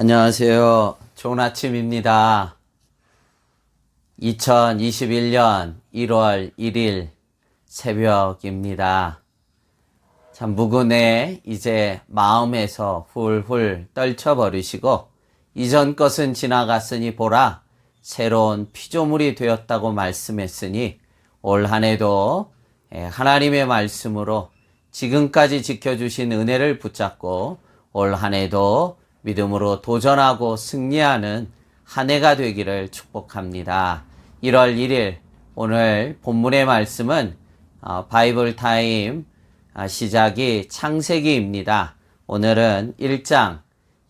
안녕하세요. 좋은 아침입니다. 2021년 1월 1일 새벽입니다. 참 무근에 이제 마음에서 훌훌 떨쳐버리시고 이전 것은 지나갔으니 보라 새로운 피조물이 되었다고 말씀했으니 올 한 해도 예, 하나님의 말씀으로 지금까지 지켜주신 은혜를 붙잡고 올 한 해도 믿음으로 도전하고 승리하는 한 해가 되기를 축복합니다. 1월 1일 오늘 본문의 말씀은 어, 바이블 타임 아, 시작이 창세기입니다. 오늘은 1장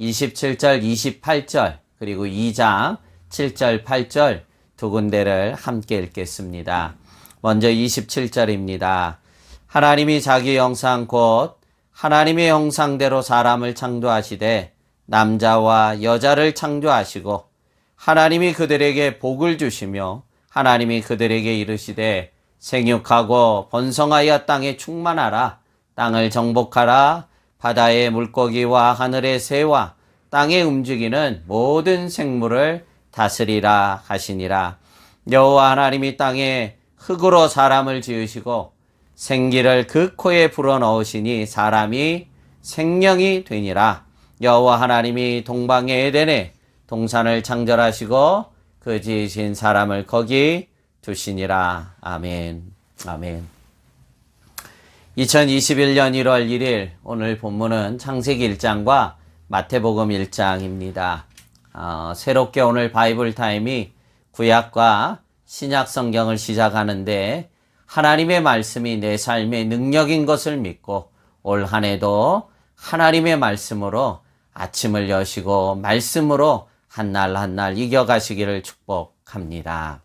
27절, 28절, 그리고 2장 7절, 8절 두 군데를 함께 읽겠습니다. 먼저 27절입니다. 하나님이 자기 형상 곧 하나님의 형상대로 사람을 창조하시되 남자와 여자를 창조하시고 하나님이 그들에게 복을 주시며 하나님이 그들에게 이르시되 생육하고 번성하여 땅에 충만하라. 땅을 정복하라. 바다의 물고기와 하늘의 새와 땅에 움직이는 모든 생물을 다스리라 하시니라. 여호와 하나님이 땅에 흙으로 사람을 지으시고 생기를 그 코에 불어 넣으시니 사람이 생명이 되니라 여호와 하나님이 동방의 에덴에 동산을 창절하시고 그 지으신 사람을 거기 두시니라. 아멘. 아멘. 2021년 1월 1일 오늘 본문은 창세기 1장과 마태복음 1장입니다. 어, 새롭게 오늘 바이블 타임이 구약과 신약 성경을 시작하는데 하나님의 말씀이 내 삶의 능력인 것을 믿고 올 한 해도 하나님의 말씀으로 아침을 여시고 말씀으로 한 날 한 날 이겨가시기를 축복합니다.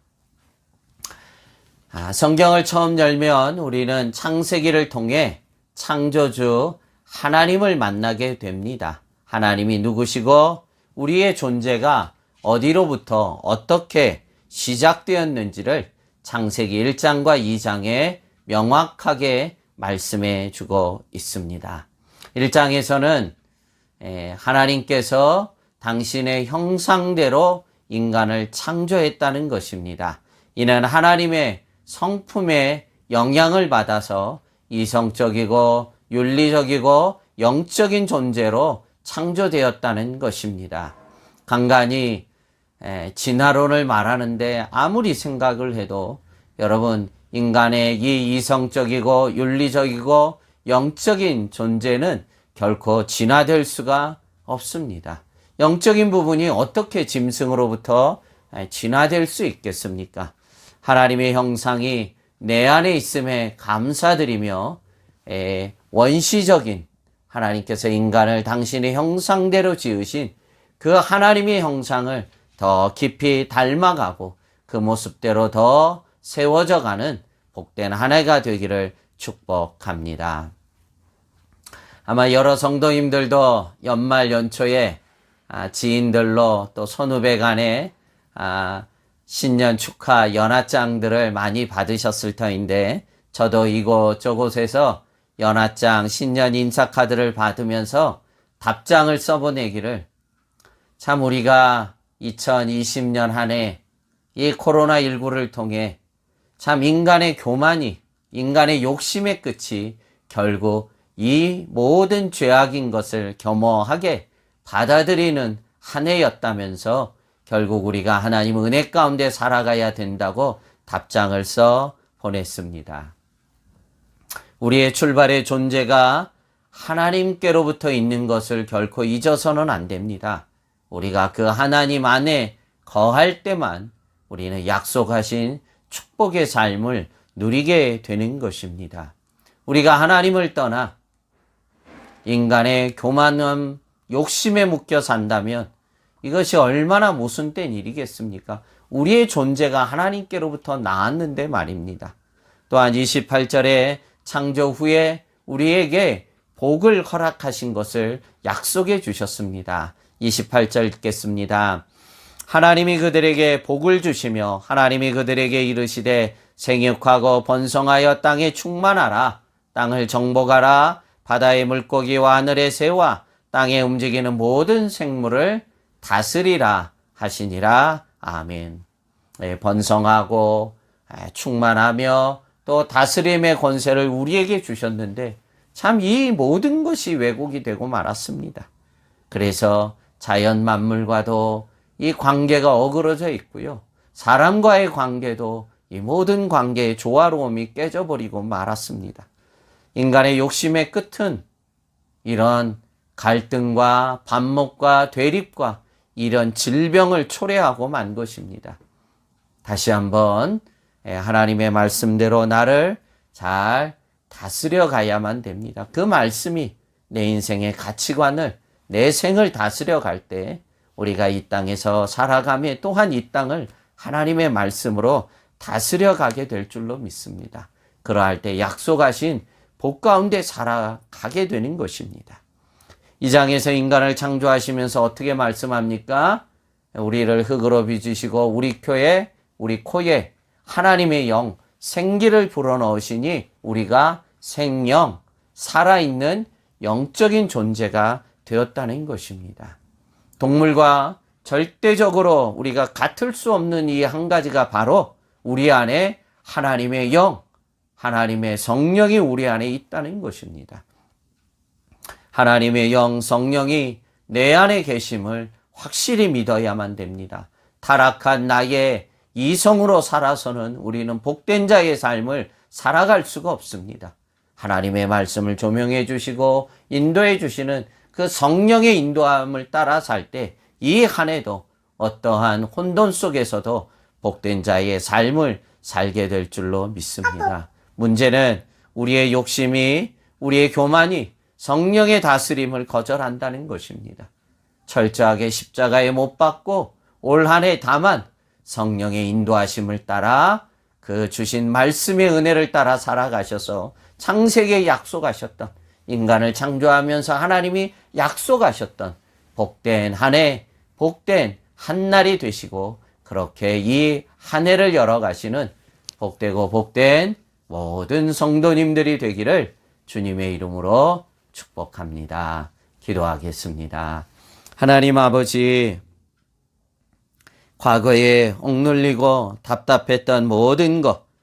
아, 성경을 처음 열면 우리는 창세기를 통해 창조주 하나님을 만나게 됩니다. 하나님이 누구시고 우리의 존재가 어디로부터 어떻게 시작되었는지를 창세기 1장과 2장에 명확하게 말씀해 주고 있습니다. 1장에서는 하나님께서 당신의 형상대로 인간을 창조했다는 것입니다. 이는 하나님의 성품의 영향을 받아서 이성적이고 윤리적이고 영적인 존재로 창조되었다는 것입니다. 간간히 진화론을 말하는데 아무리 생각을 해도 여러분 인간의 이 이성적이고 윤리적이고 영적인 존재는 결코 진화될 수가 없습니다. 영적인 부분이 어떻게 짐승으로부터 진화될 수 있겠습니까? 하나님의 형상이 내 안에 있음에 감사드리며 원시적인 하나님께서 인간을 당신의 형상대로 지으신 그 하나님의 형상을 더 깊이 닮아가고 그 모습대로 더 세워져 가는 복된 한 해가 되기를 축복합니다. 아마 여러 성도님들도 연말 연초에 아, 지인들로 또 선후배 간에 아, 신년 축하 연하장들을 많이 받으셨을 터인데 저도 이곳저곳에서 연하장 신년 인사카드를 받으면서 답장을 써보내기를 참 우리가 2020년 한 해 이 코로나19를 통해 참 인간의 교만이 인간의 욕심의 끝이 결국 이 모든 죄악인 것을 겸허하게 받아들이는 한 해였다면서 결국 우리가 하나님 은혜 가운데 살아가야 된다고 답장을 써 보냈습니다. 우리의 출발의 존재가 하나님께로부터 있는 것을 결코 잊어서는 안 됩니다. 우리가 그 하나님 안에 거할 때만 우리는 약속하신 축복의 삶을 누리게 되는 것입니다. 우리가 하나님을 떠나 인간의 교만함, 욕심에 묶여 산다면 이것이 얼마나 모순된 일이겠습니까? 우리의 존재가 하나님께로부터 나왔는데 말입니다. 또한 28절에 창조 후에 우리에게 복을 허락하신 것을 약속해 주셨습니다. 28절 읽겠습니다. 하나님이 그들에게 복을 주시며 하나님이 그들에게 이르시되 생육하고 번성하여 땅에 충만하라 땅을 정복하라 바다의 물고기와 하늘의 새와 땅에 움직이는 모든 생물을 다스리라 하시니라. 아멘. 예, 번성하고 예, 충만하며 또 다스림의 권세를 우리에게 주셨는데 참 이 모든 것이 왜곡이 되고 말았습니다. 그래서 자연 만물과도 이 관계가 어그러져 있고요. 사람과의 관계도 이 모든 관계의 조화로움이 깨져버리고 말았습니다. 인간의 욕심의 끝은 이런 갈등과 반목과 대립과 이런 질병을 초래하고 만 것입니다. 다시 한번 예, 하나님의 말씀대로 나를 잘 다스려 가야만 됩니다. 그 말씀이 내 인생의 가치관을 내 생을 다스려 갈 때 우리가 이 땅에서 살아가며 또한 이 땅을 하나님의 말씀으로 다스려 가게 될 줄로 믿습니다. 그러할 때 약속하신 복 가운데 살아가게 되는 것입니다. 이 장에서 인간을 창조하시면서 어떻게 말씀합니까? 우리를 흙으로 빚으시고 우리 쿄에 우리 코에 하나님의 영 생기를 불어넣으시니 우리가 생명 살아있는 영적인 존재가 되었다는 것입니다. 동물과 절대적으로 우리가 같을 수 없는 이 한 가지가 바로 우리 안에 하나님의 영, 하나님의 성령이 우리 안에 있다는 것입니다. 하나님의 영, 성령이 내 안에 계심을 확실히 믿어야만 됩니다. 타락한 나의 이성으로 살아서는 우리는 복된 자의 삶을 살아갈 수가 없습니다. 하나님의 말씀을 조명해 주시고 인도해 주시는 그 성령의 인도함을 따라 살 때 이 한 해도 어떠한 혼돈 속에서도 복된 자의 삶을 살게 될 줄로 믿습니다. 문제는 우리의 욕심이, 우리의 교만이 성령의 다스림을 거절한다는 것입니다. 철저하게 십자가에 못 박고 올 한 해 다만 성령의 인도하심을 따라 그 주신 말씀의 은혜를 따라 살아가셔서 창세기에 약속하셨던 인간을 창조하면서 하나님이 약속하셨던 복된 한 해, 복된 한 날이 되시고 그렇게 이 한 해를 열어가시는 복되고 복된 모든 성도님들이 되기를 주님의 이름으로 축복합니다. 기도하겠습니다. 하나님 아버지, 과거에 억눌리고 답답했던 모든 것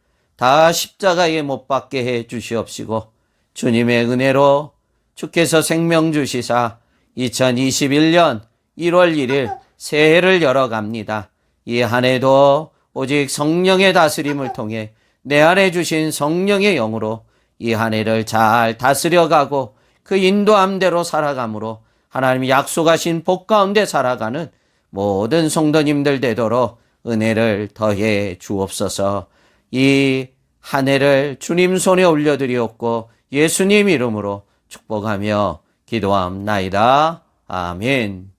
다 십자가에 못 박게 해 주시옵시고 주님의 은혜로 주께서 생명 주시사 2021년 1월 1일 새해를 열어갑니다. 이 한 해도 오직 성령의 다스림을 통해 내 안에 주신 성령의 영으로 이 한 해를 잘 다스려가고 그 인도함대로 살아감으로 하나님이 약속하신 복 가운데 살아가는 모든 성도님들 되도록 은혜를 더해 주옵소서. 이 한 해를 주님 손에 올려드리옵고 예수님 이름으로 축복하며 기도함나이다. 아멘.